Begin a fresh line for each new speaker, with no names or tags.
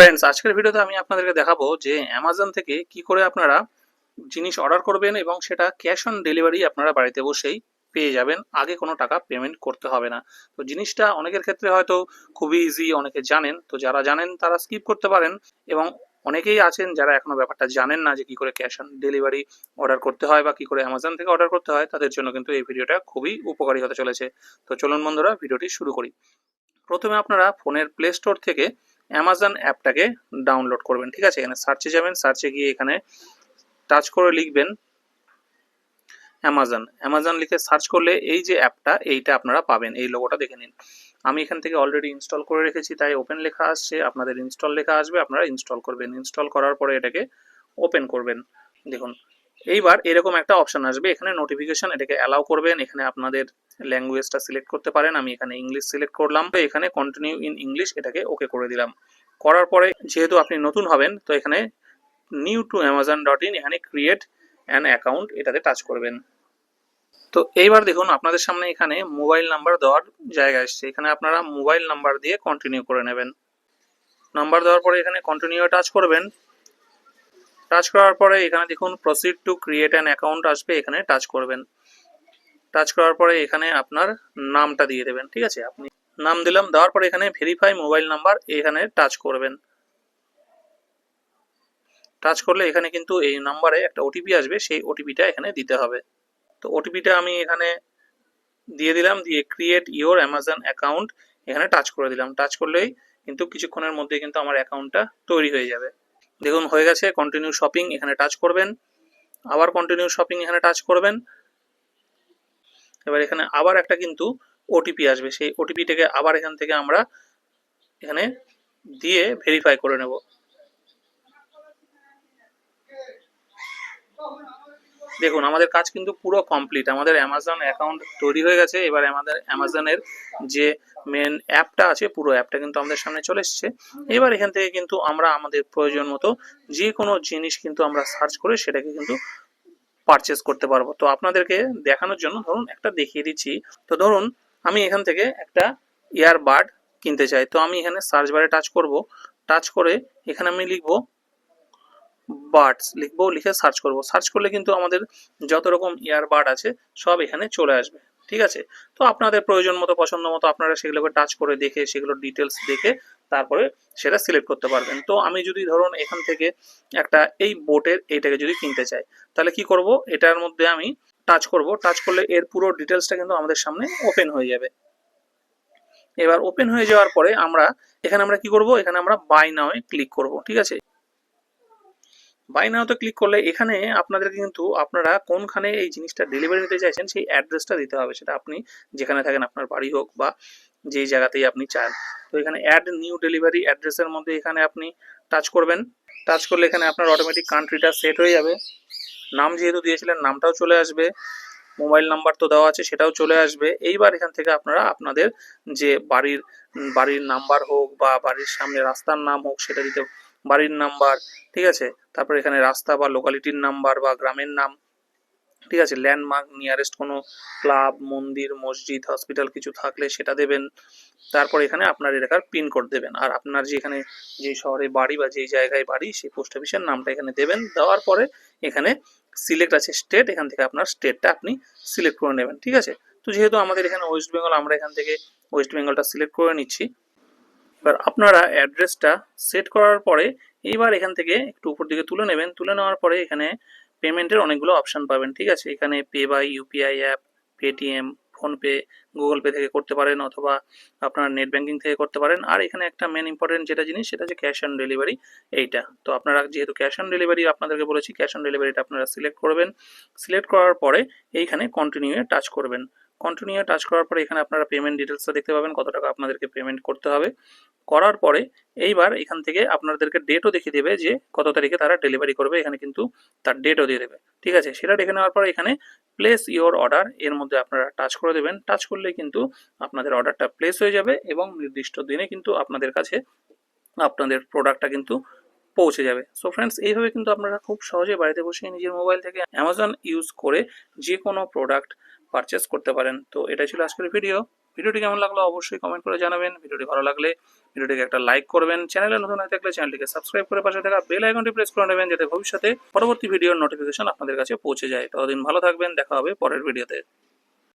Friends আজকের ভিডিওতে আমি আপনাদেরকে দেখাবো যে অ্যামাজন থেকে কি করে আপনারা জিনিস অর্ডার করবেন এবং সেটা ক্যাশ অন ডেলিভারি আপনারা বাড়িতে বসেই পেয়ে যাবেন। আগে কোনো টাকা পেমেন্ট করতে হবে না। তো জিনিসটা অনেকের ক্ষেত্রে হয়তো খুবই ইজি অনেকে জানেন। তো যারা জানেন তারা স্কিপ করতে পারেন এবং অনেকেই আছেন যারা এখনও ব্যাপারটা জানেন না যে কি করে ক্যাশ অন ডেলিভারি অর্ডার করতে হয় বা কি করে অ্যামাজন থেকে অর্ডার করতে হয়, তাদের জন্য কিন্তু এই ভিডিওটা খুবই উপকারী হতে চলেছে। তো চলুন বন্ধুরা, ভিডিওটি শুরু করি। প্রথমে আপনারা ফোনের প্লে স্টোর থেকে অ্যামাজন অ্যাপটাকে ডাউনলোড করবেন, ঠিক আছে? এখানে সার্চে যাবেন সার্চে গিয়ে এখানে টাচ করে লিখবেন অ্যামাজন অ্যামাজন লিখে সার্চ করলে এই যে অ্যাপটা, এইটা আপনারা পাবেন, এই লোগোটা দেখে নিন। আমি এখান থেকে অলরেডি ইনস্টল করে রেখেছি, তাই ওপেন লেখা আসছে, আপনাদের ইনস্টল লেখা আসবে, আপনারা ইনস্টল করবেন। ইনস্টল করার পরে এটাকে ওপেন করবেন। দেখুন, এইবার এরকম একটা অপশন আসবে, এখানে নোটিফিকেশন এটাকে অ্যালাউ করবেন, এখানে আপনাদের ল্যাঙ্গুয়েজটা সিলেক্ট করতে পারেন, আমি এখানে ইংলিশ সিলেক্ট করলাম। তো এখানে কন্টিনিউ ইন ইংলিশ এটাকে ওকে করে দিলাম। করার পরে যেহেতু আপনি নতুন হবেন, তো এখানে new to Amazon dot in এখানে ক্রিয়েট অ্যান অ্যাকাউন্ট এটাতে টাচ করবেন। তো এইবার দেখুন, আপনাদের সামনে এখানে মোবাইল নাম্বার দেওয়ার জায়গা এসছে। এখানে আপনারা মোবাইল নাম্বার দিয়ে কন্টিনিউ করে নেবেন। নাম্বার দেওয়ার পরে এখানে কন্টিনিউ টাচ করবেন। টাচ করার পরে এখানে দেখুন proceed to create an account আসবে, এখানে টাচ করবেন। টাচ করার পরে এখানে আপনার নামটা দিয়ে দেবেন, ঠিক আছে? আপনি নাম দিলাম, দেওয়ার পরে এখানে ভেরিফাই মোবাইল নাম্বার এখানে টাচ করবেন। টাচ করলে এখানে কিন্তু এই নাম্বারে একটা ওটিপি আসবে, সেই ওটিপিটা এখানে দিতে হবে। তো ওটিপিটা আমি এখানে দিয়ে দিলাম, দিয়ে ক্রিয়েট ইওর অ্যামাজন অ্যাকাউন্ট এখানে টাচ করে দিলাম। টাচ করলেই কিন্তু কিছুক্ষণের মধ্যে কিন্তু আমার অ্যাকাউন্টটা তৈরি হয়ে যাবে। দেখুন, হয়ে গেছে কন্টিনিউ শপিং এখানে টাচ করবেন। আবার কন্টিনিউ শপিং এখানে টাচ করবেন। এবার এখানে আবার একটা কিন্তু ওটিপি আসবে। সেই ওটিপিটাকে আবার এখান থেকে আমরা এখানে দিয়ে ভেরিফাই করে নেব। দেখুন, আমাদের কাজ কিন্তু পুরো কমপ্লিট আমাদের অ্যামাজন অ্যাকাউন্ট তৈরি হয়ে গেছে। এবার আমাদের অ্যামাজনের যে মেন অ্যাপটা আছে, পুরো অ্যাপটা কিন্তু আমাদের সামনে চলে এসেছে। এবার এখান থেকে কিন্তু আমরা আমাদের প্রয়োজন মতো যে কোনো জিনিস কিন্তু আমরা সার্চ করে সেটাকে কিন্তু পারচেস করতে পারব। তো আপনাদেরকে দেখানোর জন্য ধরুন একটা দেখিয়ে দিচ্ছি। তো ধরুন আমি এখান থেকে একটা ইয়ারবাড কিনতে চাই। তো আমি এখানে সার্চ বারে টাচ করব। টাচ করে এখানে আমি লিখব বার্ডস লিখব, লিখে সার্চ করব। সার্চ করলে কিন্তু আমাদের যত রকম ইয়ারবাড আছে সব এখানে চলে আসবে। ঠিক আছে? তো আপনাদের প্রয়োজন মতো, পছন্দ মতো আপনারা সেগুলোকে টাচ করে দেখে, সেগুলোর ডিটেলস দেখে তারপরে সেটা সিলেক্ট করতে পারবেন। তো আমি যদি ধরুন এখান থেকে একটা এই বোটের এইটাকে যদি কিনতে চাই, তাহলে কি করব? এটার মধ্যে আমি টাচ করব। টাচ করলে এর পুরো ডিটেলসটা কিন্তু আমাদের সামনে ওপেন হয়ে যাবে। এবার ওপেন হয়ে যাওয়ার পরে আমরা, এখানে আমরা কি করব? এখানে আমরা বাই নাওয়ে ক্লিক করব, ঠিক আছে? বাই নাওতে ক্লিক করলে এখানে আপনাদেরকে কিন্তু আপনারা কোনখানে এই জিনিসটা ডেলিভারি নিতে চাইছেন, সেই অ্যাড্রেসটা দিতে হবে। সেটা আপনি যেখানে থাকেন, আপনার বাড়ি হোক বা যেই জায়গাতেই আপনি চান। তো এখানে অ্যাড নিউ ডেলিভারি অ্যাড্রেসের মধ্যে এখানে আপনি টাচ করবেন। টাচ করলে এখানে আপনার অটোমেটিক কান্ট্রিটা সেট হয়ে যাবে। নাম যেহেতু দিয়েছিলেন, নামটাও চলে আসবে। মোবাইল নাম্বার তো দেওয়া আছে, সেটাও চলে আসবে। এইবার এখান থেকে আপনারা আপনাদের যে বাড়ির বাড়ির নাম্বার হোক বা বাড়ির সামনে রাস্তার নাম হোক, সেটা দিতে, বাড়ির নাম্বার ঠিক আছে? তারপর এখানে রাস্তা বা লোকালিটির নাম্বার বা গ্রামের নাম ঠিক আছে ল্যান্ডমার্ক নিয়ারেস্ট কোনো ক্লাব মন্দির, মসজিদ হসপিটাল কিছু থাকলে সেটা দেবেন। তারপর এখানে আপনার এলাকার পিনকোড দেবেন। আর আপনার যে এখানে যে শহরে বাড়ি বা যেই জায়গায় বাড়ি, সেই পোস্ট অফিসের নামটা এখানে দেবেন। দেওয়ার পরে এখানে সিলেক্ট আছে স্টেট এখান থেকে আপনার স্টেটটা আপনি সিলেক্ট করে নেবেন, ঠিক আছে? তো যেহেতু আমাদের এখানে ওয়েস্ট বেঙ্গল আমরা এখান থেকে ওয়েস্ট বেঙ্গলটা সিলেক্ট করে নিচ্ছি। এবার আপনারা অ্যাড্রেসটা সেট করার পরে এইবার এখান থেকে একটু উপর দিকে তুলে নেবেন। তুলে নেওয়ার পরে এখানে পেমেন্টের অনেকগুলো অপশান পাবেন, ঠিক আছে? এখানে pay by UPI app Paytm PhonePe Google Pay থেকে করতে পারেন অথবা আপনার নেট ব্যাঙ্কিং থেকে করতে পারেন। আর এখানে একটা মেন ইম্পর্টেন্ট যেটা জিনিস, সেটা হচ্ছে ক্যাশ অন ডেলিভারি এইটা। তো আপনারা যেহেতু ক্যাশ অন ডেলিভারি আপনাদেরকে বলেছি ক্যাশ অন ডেলিভারিটা আপনারা সিলেক্ট করবেন। সিলেক্ট করার পরে এইখানে কন্টিনিউয়ে টাচ করবেন। কন্টিনিউ টাচ করার পরে এখানে আপনারা পেমেন্ট ডিটেলসটা দেখতে পাবেন, কত টাকা আপনাদেরকে পেমেন্ট করতে হবে। করার পরে এইবার এখান থেকে আপনাদেরকে ডেটও দেখিয়ে দেবে যে কত তারিখে তারা ডেলিভারি করবে, এখানে কিন্তু তার ডেটও দিয়ে দেবে। ঠিক আছে? সেটা দেখে নেওয়ার পরে এখানে প্লেস ইওর অর্ডার এর মধ্যে আপনারা টাচ করে দেবেন। টাচ করলে কিন্তু আপনাদের অর্ডারটা প্লেস হয়ে যাবে এবং নির্দিষ্ট দিনে কিন্তু আপনাদের কাছে আপনাদের প্রোডাক্টটা কিন্তু পৌঁছে যাবে। সো ফ্রেন্ডস এইভাবে কিন্তু আপনারা খুব সহজে বাড়িতে বসে নিজের মোবাইল থেকে অ্যামাজন ইউজ করে যে কোনো প্রোডাক্ট পারচেস করতে পারেন। তো এটা ছিল আজকের ভিডিও ভিডিওটি কেমন লাগল অবশ্যই কমেন্ট করে জানাবেন। ভিডিওটি ভালো লাগলে ভিডিওটিকে একটা লাইক করবেন। চ্যানেলে নতুন হয়ে থাকলে চ্যানেলটিকে সাবস্ক্রাইব করে পাশে থাকা বেল আইকনটি প্রেস করে নেবেন যাতে ভবিষ্যতে পরবর্তী ভিডিওর নোটিফিকেশন আপনাদের কাছে পৌঁছে যায়। ততদিন ভালো থাকবেন। দেখা হবে পরের ভিডিওতে